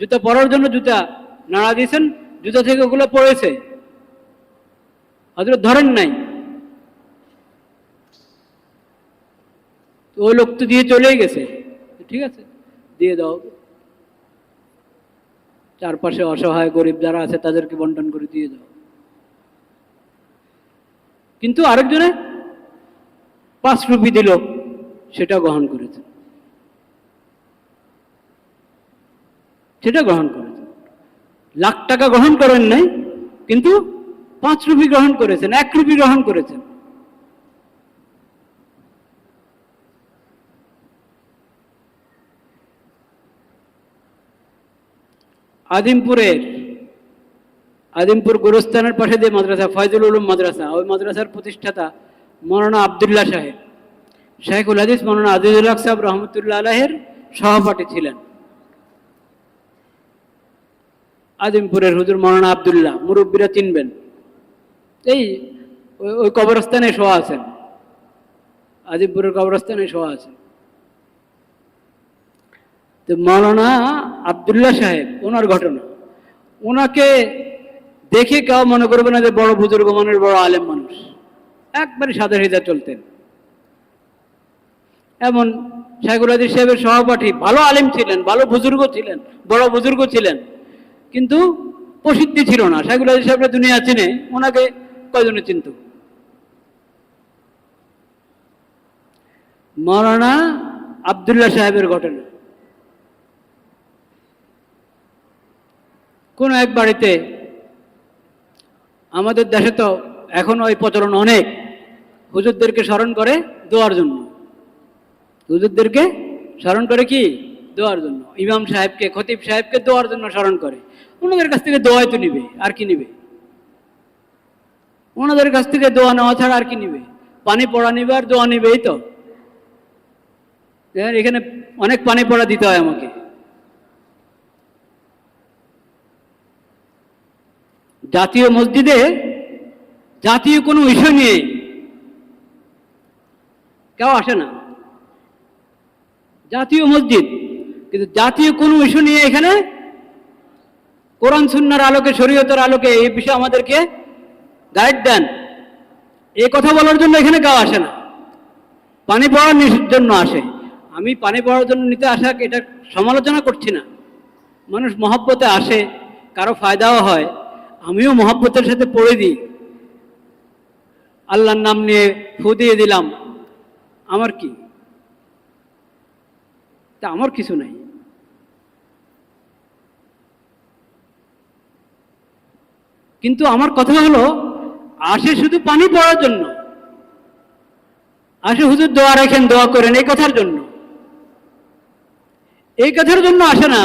জুতা পরার জন্য জুতা নাড়া দিয়েছেন, জুতা থেকে ওগুলো পড়েছে। হজরত ধরেন নাই। ওই লোক তো দিয়ে চলেই গেছে। ঠিক আছে, দিয়ে দাও। চারপাশে অসহায় গরিব যারা আছে তাদেরকে বন্টন করে দিয়ে দাও। কিন্তু আরেকজনে পাঁচ রুপি দিল, সেটা গ্রহণ করেছে। সেটা গ্রহণ করেছেন। লাখ টাকা গ্রহণ করেন নাই, কিন্তু পাঁচ রুপি গ্রহণ করেছেন, এক রুপি গ্রহণ করেছেন। আদিমপুরের, আদিমপুর গোরস্থানের পাশে যে মাদ্রাসা, ফয়জুল উলুম মাদ্রাসা, ওই মাদ্রাসার প্রতিষ্ঠাতা মৌলানা আবদুল্লাহ সাহেব। শেখুল হাদিস মৌলানা আজিজুল হক সাহেব রহমতুল্লাহ আলাহের সহপাঠী ছিলেন। আদিমপুরের হুজুর মৌলানা আবদুল্লাহ, মুরব্বীরা চিনবেন। এই, ওই- কবরস্থানে শোয়া আছেন। আদিমপুরের কবরস্থানে শোয়া আছেন। তো মৌলানা আবদুল্লাহ সাহেব, ওনার ঘটনা। ওনাকে দেখে কেউ মনে করবে না যে বড় বুজুর্গ মানুষ, বড় আলেম মানুষ। একবারে সাদা সিধা চলতেন। এমন শাইকুল আদির সাহেবের সহপাঠী, ভালো আলেম ছিলেন, ভালো বুজুর্গ ছিলেন, বড় বুজুর্গ ছিলেন। কিন্তু প্রসিদ্ধি ছিল না। শাইকুল আদির সাহেবরা দুনিয়া চিনে, ওনাকে কয়জনে চিনত? মৌলানা আবদুল্লাহ সাহেবের ঘটনা। কোন এক বাড়িতে আমাদের দেশে তো এখনও ওই প্রচলন অনেক। হুজুরদেরকে স্মরণ করে দোয়ার জন্য। হুজুরদেরকে স্মরণ করে কি? দোয়ার জন্য। ইমাম সাহেবকে, খতিব সাহেবকে দোয়ার জন্য স্মরণ করে। ওনাদের কাছ থেকে দোয়াই তো নিবে, আর কি নিবে? ওনাদের কাছ থেকে দোয়া নেওয়া ছাড়া আর কি নিবে? পানি পড়া নিবে আর দোয়া নিবে তো? এখানে অনেক পানি পড়া দিতে হয় আমাকে। জাতীয় মসজিদে জাতীয় কোনো ইস্যু নিয়ে কেউ আসে না। জাতীয় মসজিদ কিন্তু জাতীয় কোনো ইস্যু নিয়ে এখানে কোরআন, সুন্নার আলোকে, শরীয়তের আলোকে এই বিষয়ে আমাদেরকে গাইড দেন। এই কথা বলার জন্য এখানে কেউ আসে না। পানি পড়ার জন্য আসে। আমি পানি পড়ার জন্য নিতে আসা এটা সমালোচনা করছি না। মানুষ মহব্বতে আসে, কারও ফায়দাও হয়। আমিও মহব্বতের সাথে পড়ে দিই। আল্লাহর নাম নিয়ে ফু দিয়ে দিলাম। আমার কি? তা আমার কিছু নাই। কিন্তু আমার কথা হলো, আসে শুধু পানি পড়ার জন্য। আসে হুজুর দোয়া রাখেন, দোয়া করেন এই কথার জন্য। এই কথার জন্য আসে না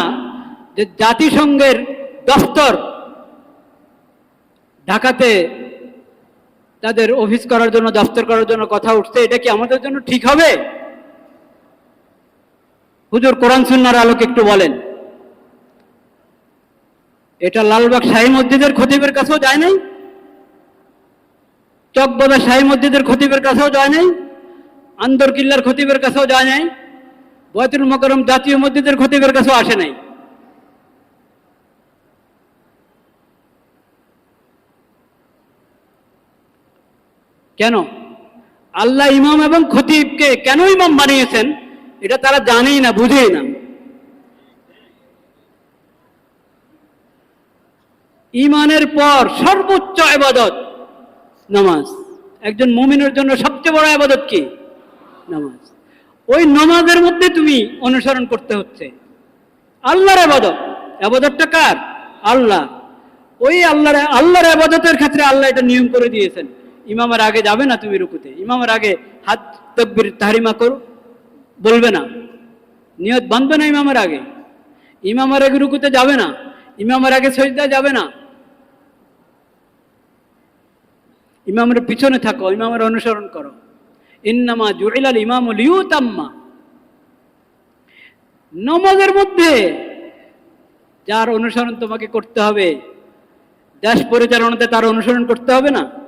যে জাতিসংঘের দফতর ঢাকাতে তাদের অফিস করার জন্য, দফতর করার জন্য কথা উঠছে, এটা কি আমাদের জন্য ঠিক হবে? হুজুর কোরআন সুন্নার আলোকে একটু বলেন। এটা লালবাগ শাহী মসজিদের খতিবের কাছেও যায় নাই? চকবাজার শাহী মসজিদের খতিবের কাছেও যায় নাই? আন্দর কিল্লার খতিবের কাছেও যায় নাই? বয়তুল মকরম জাতীয় মসজিদের খতিবের কাছেও আসে নাই? কেন? আল্লাহ ইমাম এবং খতিবকে কেন ইমাম বানিয়েছেন? এটা তারা জানেই না, বুঝেই না। ইমানের পর সর্বোচ্চ আবাদত নামাজ। একজন মুমিনের জন্য সবচেয়ে বড় আবাদত কি? নামাজ। ওই নামাজের মধ্যে তুমি অনুসরণ করতে হচ্ছে। আল্লাহর আবাদত। আবাদতটা কার? আল্লাহ। ওই আল্লাহর আল্লাহর আবাদতের ক্ষেত্রে আল্লাহ এটা নিয়ম করে দিয়েছেন। ইমামের আগে যাবে না তুমি রুকুতে। ইমামের আগে হাত তকবির তাহারিমা করো। বলবে না। নিয়ত বাঁধবে না ইমামের আগে। ইমামের আগে রুকুতে যাবে না। ইমামের আগে সজদা যাবে না। ইমামের পিছনে থাকো, ইমামের অনুসরণ করো। ইন্নামা জুইলাল ইমাম লিউতাম্মা নমাজের মধ্যে যার অনুসরণ তোমাকে করতে হবে, দেশ পরিচালনাতে তার অনুসরণ করতে হবে না?